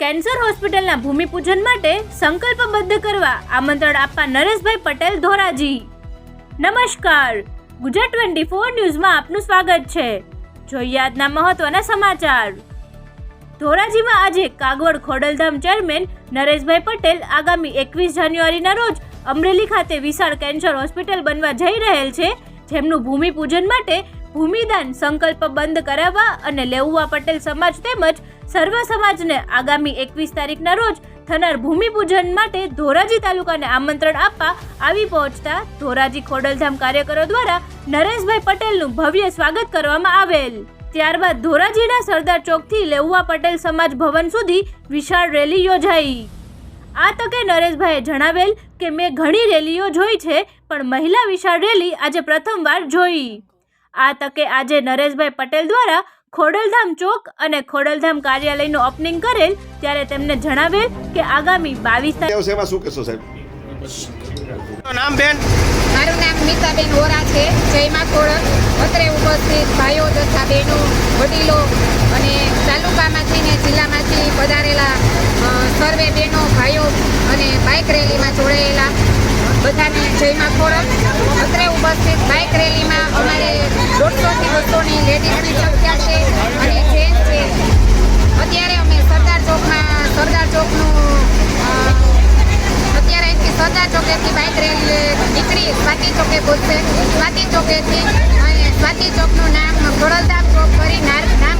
Cancer હોસ્પિટલના ભૂમિપૂજન માટે સંકલ્પબદ્ધ કરવા આમંત્રણ આપવા નરેશભાઈ પટેલ ધોરાજી. નમસ્કાર. ગુજરાત ટ્વેન્ટી ફોર ન્યૂઝમાં આપનું સ્વાગત છે. જોઈએ આજના મહત્વના સમાચાર. ધોરાજીમાં આજે કાગવડ ખોડલધામ ચેરમેન નરેશભાઈ પટેલ આગામી એકવીસ જાન્યુઆરીના રોજ અમરેલી ખાતે વિશાળ કેન્સર હોસ્પિટલ બનવા જઈ રહેલ છે. જેમનું ભૂમિપૂજન માટે ભૂમિદાન સંકલ્પ બંધ કરાવવા અને લેઉવા પટેલ સમાજ તેમજ સર્વ સમાજને આગામી એકવીસ તારીખના રોજ થનાર ભૂમિપૂજન માટે ધોરાજી તાલુકાને આમંત્રણ આપવા આવી પહોંચતા ધોરાજી ખોડલધામ કાર્યકરો દ્વારા નરેશભાઈ પટેલનું ભવ્ય સ્વાગત કરવામાં આવેલ. ત્યારબાદ ધોરાજીના સરદાર ચોકથી લેઉવા પટેલ સમાજ ભવન સુધી વિશાળ રેલી યોજાઈ. આ તકે નરેશભાઈએ જણાવેલ કે, મેં ઘણી રેલીઓ જોઈ છે, પણ મહિલા વિશાળ રેલી આજે પ્રથમવાર જોઈ. આ તકે આજે નરેશભાઈ પટેલ દ્વારા ખોડલધામ ચોક અને ખોડલધામ કાર્યાલયનું ઓપનિંગ કરેલ ત્યારે તેમને જણાવેલ કે આગામી બાવીસ તારીખ શું કહેશો સાહેબ? નામ બેન. મારું નામ મીતાબેન ઓરા છે. જયમાં ખોડલ. અત્રે ઉપસ્થિત ભાઈઓ તથા બહેનો વડીલો અને તાલુકામાંથી ને જિલ્લામાંથી પધારેલા સર્વે બહેનો ભાઈઓ અને બાઇક રેલીમાં જોડાયેલા બધાને જયમાં ખોડલ. અત્રે ઉપસ્થિત બાઇક રેલીમાં ચોકેથી બાઇક રેલી નીકળી સ્વાતિ ચોકે પહોંચશે સ્વાતિ ચોકેથી અને સ્વાતિ ચોકનું નામ ખોડલધામ ચોક કરી નામ-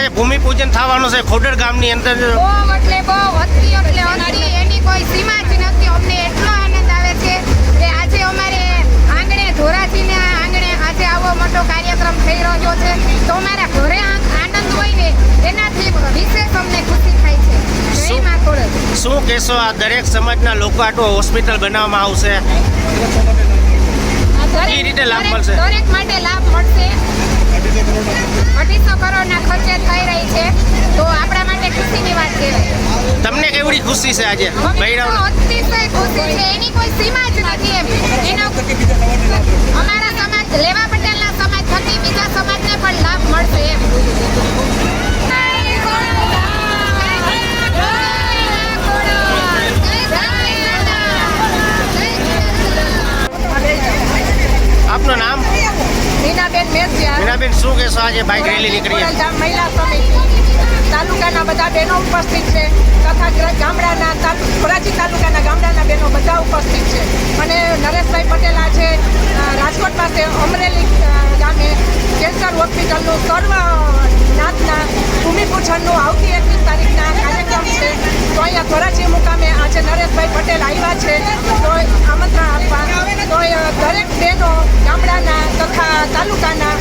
કેવડી પૂજન ભૂમિપૂજન થવાનું છે? ખોડર ગામની અંદર બહુ એટલે બહુ હતી એટલે હતી એની કોઈ સીમા જ નથી. અમને એટલો આનંદ આવે છે કે આજે અમારે આંગણે ધોરાજીના આંગણે આજે આવો મોટો કાર્યક્રમ થઈ રહ્યો છે. તો અમારા ઘરે આનંદ હોય ને એનાથી વિશેષ અમને ખુશી થાય છે. શું? મા શું કહેશો આ દરેક સમાજના લોકો આટલું હોસ્પિટલ બનાવવામાં આવશે? કઈ રીતે લાભ મળશે? દરેક માટે લાભ મળશે. અઢીસો કરોડના ખર્ચે થઈ રહી છે. તો આપણા માટે ખુશીની વાત કહેવાય તમને કેવડી ખુશી છે આજે? અતિશય ખુશી છે. એની કોઈ સીમા જ નથી એમ. એનો અમારા સમાજ લેવા આજે બાઇક રેલી નીકળી મહિલા સમિતિ. તાલુકાના બધા બહેનો ઉપસ્થિત છે. તથા ગામડાના ખોરાજી તાલુકાના ગામડાના બહેનો બધા ઉપસ્થિત છે. અને નરેશભાઈ પટેલ આજે રાજકોટ પાસે અમરેલી ગામે કેન્સર હોસ્પિટલનું સર્વ નાતના ભૂમિપૂજનનું આવતી એકવીસ તારીખના કાર્યક્રમ છે. તો અહીંયા ધોરાજી મુકામે આજે નરેશભાઈ પટેલ આવ્યા છે. તો આમંત્રણ આપવા. તો દરેક બહેનો ગામડાના તથા તાલુકાના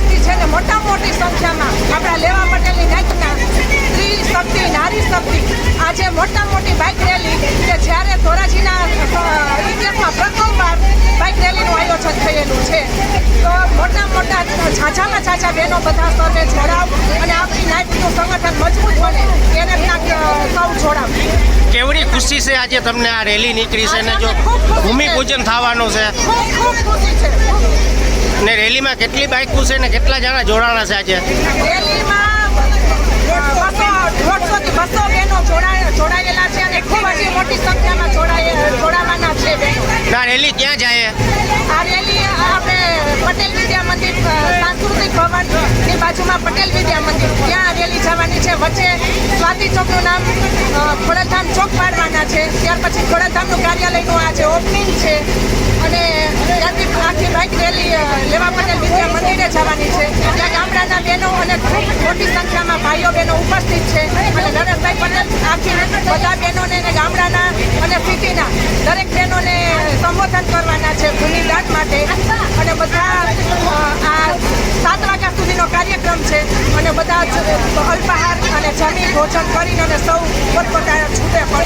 ઉપસ્થિત છે ને મોટા મોટી સંખ્યામાં આપણા લેવા પટેલની નાયકના સ્ત્રી શક્તિ નારી શક્તિ આજે મોટા મોટી બાઇક રેલી કે જ્યારે ધોરાજીના ઇતિહાસમાં પ્રથમવાર બાઇક રેલીનું આયોજન થયેલું છે. તો મોટા મોટા ઝાઝામાં ઝાઝા બહેનો બધા સર્વે જોડાવ અને આપણી નાયકનું સંગઠન મજબૂત બને એને સૌ જોડાવ. કેવડી ખુશી છે આજે તમને આ રેલી નીકળી છે ને જો ભૂમિ પૂજન થવાનું છે. ખૂબ ખૂબ ખુશી છે. ને રેલીમાં કેટલી બાઇકો છે ને કેટલા જણા જોડાણા છે આજે? બસો બહેનો જોડાયેલા છે અને ખૂબ મોટી સંખ્યામાં જોડાવાના છે ના રેલી ક્યાં જાય આ રેલી પટેલ વિદ્યા મંદિર સાંસ્કૃતિક ભવનની બાજુમાં પટેલ વિદ્યા મંદિર ત્યાં રેલી જવાની છે વચ્ચે સ્વાતિ નામ અ, ચોક પાડવાના છે. ત્યાર પછી ખોડલધામનું કાર્યાલયનું આજે ઓપનિંગ છે બાઇક રેલી લેવા પટેલ વિદ્યા મંદિરે જવાની છે. ત્યાં ગામડાના બહેનો અને ખૂબ મોટી સંખ્યામાં ભાઈઓ બહેનો ઉપસ્થિત છે. અને નરેશભાઈ પટેલ આખી બધા બહેનોને અને ગામડાના અને સિટીના દરેક બહેનોને સંબોધન કરવાના છે ભૂમિદાન માટે. અને બધા આ સાત વાગ્યા સુધીનો કાર્યક્રમ છે. અને બધા જ અલ્પાહાર અને જમી ભોજન કરીને અને સૌ પોતપોતાના છૂટે પડશે